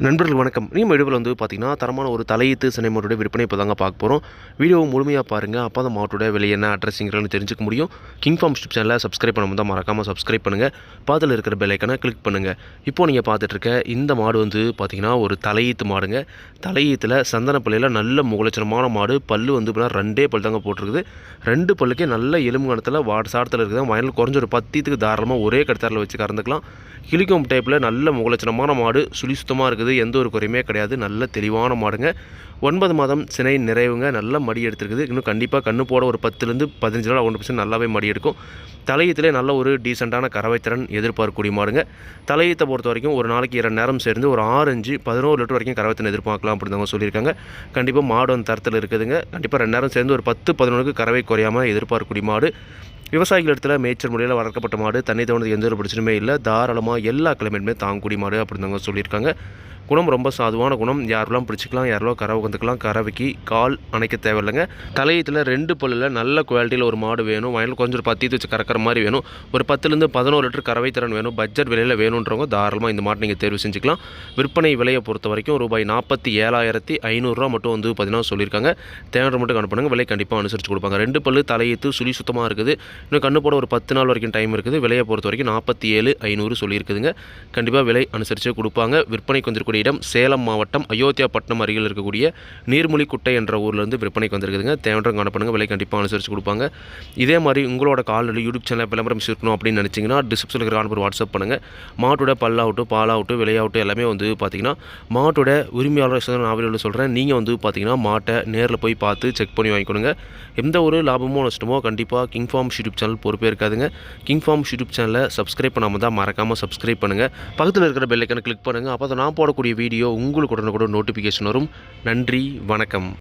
நண்பர்கள் வணக்கம். நீ வீடியோவில் வந்து பார்த்தீங்கன்னா தரமான ஒரு தலையீத்து சினை மாட்டோட விற்பனை இப்போ தாங்க பார்க்க போகிறோம் வீடியோவை முழுமையாக பாருங்கள் அப்போ அந்த மாட்டோட விலை என்ன அட்ரஸிங்கிறன்னு தெரிஞ்சுக்க முடியும். கிங் ஃபார்ம் ஸ்டிப் சேனலை சப்ஸ்கிரைப் பண்ண தான் மறக்காமல் சப்ஸ்கிரைப் பண்ணுங்கள் பாதில் இருக்கிற பெல்லைக்கனை கிளிக் பண்ணுங்கள் இப்போ நீங்கள் பார்த்துட்ருக்க இந்த மாடு வந்து பார்த்தீங்கன்னா ஒரு தலையீத்து மாடுங்க. தலையீத்தில் சந்தனப்பள்ளியில் நல்ல முகலட்சணமான மாடு. பல்லு வந்து இப்படின்னா ரெண்டே பல் தாங்க போட்டிருக்குது. ரெண்டு பல்லுக்கே நல்ல எலும்பு கணத்தில் வாட் சாட்டத்தில் இருக்குது. வயலில் குறைஞ்ச ஒரு பத்தியத்துக்கு தாராளமாக ஒரே கடத்தாரில் வச்சு கறந்துக்கலாம். கிளிக்கும் டைப்பில் நல்ல முகலட்சணமான மாடு. சுழி சுத்தமாக இருக்குது. எந்த ஒரு குறையுமே கிடையாது. நல்ல தெளிவான மாடுங்க. ஒன்பது மாதம் சினை நிறைவுங்க. நல்ல மடி எடுத்துருக்குது. இன்னும் கண்டிப்பாக கண்ணு போட ஒரு பத்துலேருந்து பதினஞ்சு நாள் ஒன்று பர்சன்ட் நல்லாவே மடி எடுக்கும். தலையத்திலே நல்ல ஒரு டீசெண்டான கறவைத்திறன் எதிர்பார்க்கக்கூடிய மாடுங்க. தலையத்தை பொறுத்த வரைக்கும் ஒரு நாளைக்கு இரண்டு நேரம் சேர்ந்து ஒரு ஆரஞ்சு பதினோரு லிட்டர் வரைக்கும் கறவைத்திறன் எதிர்பார்க்கலாம் அப்படின்னு சொல்லியிருக்காங்க. கண்டிப்பாக மாடு அந்த தரத்தில் இருக்குதுங்க. கண்டிப்பாக ரெண்டு நேரம் சேர்ந்து ஒரு பத்து பதினொன்றுக்கு கறவை குறையாமல் எதிர்பார்க்கக்கூடிய மாடு. விவசாயிகள் இடத்துல மேய்ச்சல் முறையில் வளர்க்கப்பட்ட மாடு. தண்ணி தோணுது எந்த ஒரு பிரச்சனையுமே இல்லை. தாராளமாக எல்லா கிளைமேட்டுமே தாங்கக்கூடிய மாடு அப்படின்னு சொல்லியிருக்காங்க. குணம் ரொம்ப சாதுவான குணம். யாரெல்லாம் பிடிச்சிக்கலாம் யாரெல்லாம் கறவை வந்துக்கலாம் கறவைக்கு கால் அணைக்க தேவையில்லைங்க. தலையத்தில் ரெண்டு பல்லில் நல்ல குவாலிட்டியில் ஒரு மாடு வேணும். வயலில் கொஞ்சம் ஒரு பத்தி வச்சு கறக்கிற மாதிரி வேணும். ஒரு பத்துலேருந்து பதினோரு லிட்டர் கறவை திறன் வேணும். பட்ஜெட் விலையில் வேணுன்றவங்க தாராளமாக இந்த மாட்டை நீங்கள் தேர்வு செஞ்சுக்கலாம். விற்பனை விலையை பொறுத்த வரைக்கும் ரூபாய் நாற்பத்தி ஏழாயிரத்தி ஐநூறுரூவா மட்டும் வந்து பார்த்தீங்கன்னா சொல்லியிருக்காங்க. தேவை மட்டும் அனுப்புனாங்க விலை கண்டிப்பாக அனுசரித்து கொடுப்பாங்க. ரெண்டு பல்லு தலையத்து சுழி சுத்தமாக இருக்குது. இன்னும் கண்ணு போட ஒரு பத்து நாள் வரைக்கும் டைம் இருக்குது. விலையை பொறுத்த வரைக்கும் நாற்பத்தி ஏழு ஐநூறு சொல்லியிருக்குதுங்க. கண்டிப்பாக விலை அனுசரித்து கொடுப்பாங்க. விற்பனை கொஞ்சம் வந்திருக்கக்கூடிய இடம் சேலம் மாவட்டம் அயோத்தியாப்பட்டினம் அருகில் இருக்கக்கூடிய நீர்மொழி குட்டை என்ற ஊர்லேருந்து விற்பனைக்கு வந்திருக்குதுங்க. தேவையான காணப்படுங்க விலை கண்டிப்பாக அனுசரித்து கொடுப்பாங்க. இதே மாதிரி உங்களோட கால்நிலை யூடியூப் சேனல் விளம்பரம் இருக்கணும் அப்படின்னு நினச்சிங்கன்னா டிஸ்கிரிப்ஷனில் இருக்கிற நம்பர் வாட்ஸ்அப் பண்ணுங்கள் மாட்டோட பல்லாகட்டும் பாலாகட்டும் விலையாகட்டும் எல்லாமே வந்து பார்த்தீங்கன்னா மாட்டோட உரிமையாளர் நாவலில் சொல்கிறேன் நீங்கள் வந்து பார்த்தீங்கன்னா மாட்டை நேரில் போய் பார்த்து செக் பண்ணி வாங்கிக்கணுங்க. எந்த ஒரு லாபமோ நஷ்டமோ கண்டிப்பாக கிங் ஃபார்ம் யூடியூப் சேனல் பொறுப்பே இருக்காதுங்க. கிங் ஃபார்ம் யூடியூப் சேனலை சப்ஸ்கிரைப் பண்ணாமல் தான் மறக்காமல் சப்ஸ்கிரைப் பண்ணுங்கள் பக்கத்தில் இருக்கிற பெல்லைக்கனை கிளிக் பண்ணுங்கள் அப்போ தான் நான் போடக்கூடிய வீடியோ உங்களுக்கு உடனுக்குடன் நோட்டிஃபிகேஷன் வரும். நன்றி வணக்கம்.